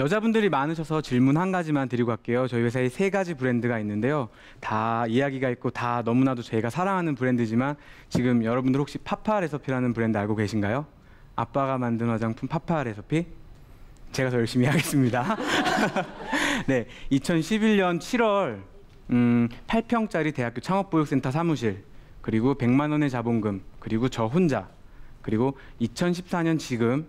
여자분들이 많으셔서 질문 한 가지만 드리고 갈게요. 저희 회사에 세 가지 브랜드가 있는데요. 다 이야기가 있고 다 너무나도 제가 사랑하는 브랜드지만 지금 여러분들 혹시 파파 레서피라는 브랜드 알고 계신가요? 아빠가 만든 화장품 파파 레서피? 제가 더 열심히 하겠습니다. 네, 2011년 7월 음, 8평짜리 대학교 창업보육센터 사무실 그리고 100만 원의 자본금 그리고 저 혼자 그리고 2014년 지금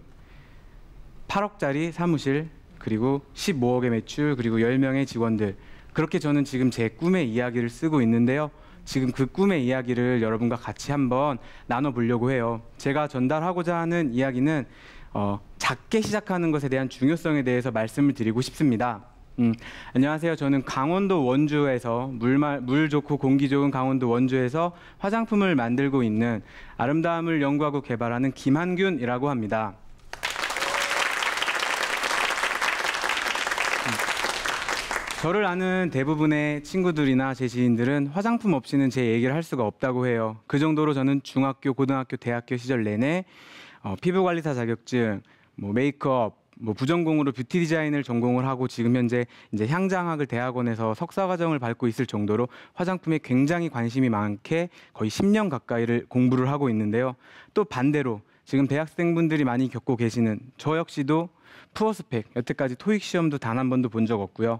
8억짜리 사무실 그리고 15억의 매출 그리고 10명의 직원들 그렇게 저는 지금 제 꿈의 이야기를 쓰고 있는데요. 지금 그 꿈의 이야기를 여러분과 같이 한번 나눠보려고 해요. 제가 전달하고자 하는 이야기는 어, 작게 시작하는 것에 대한 중요성에 대해서 말씀을 드리고 싶습니다. 음, 안녕하세요. 저는 강원도 원주에서 물말, 물 좋고 공기 좋은 강원도 원주에서 화장품을 만들고 있는 아름다움을 연구하고 개발하는 김한균이라고 합니다. 저를 아는 대부분의 친구들이나 제 지인들은 화장품 없이는 제 얘기를 할 수가 없다고 해요. 그 정도로 저는 중학교, 고등학교, 대학교 시절 내내 어, 피부관리사 자격증, 뭐 메이크업, 뭐 부전공으로 뷰티 디자인을 전공을 하고 지금 현재 이제 향장학을 대학원에서 석사 과정을 밟고 있을 정도로 화장품에 굉장히 관심이 많게 거의 10년 가까이를 공부를 하고 있는데요. 또 반대로 지금 대학생분들이 많이 겪고 계시는 저 역시도 푸어 스펙 여태까지 토익 시험도 단 한 번도 본 적 없고요.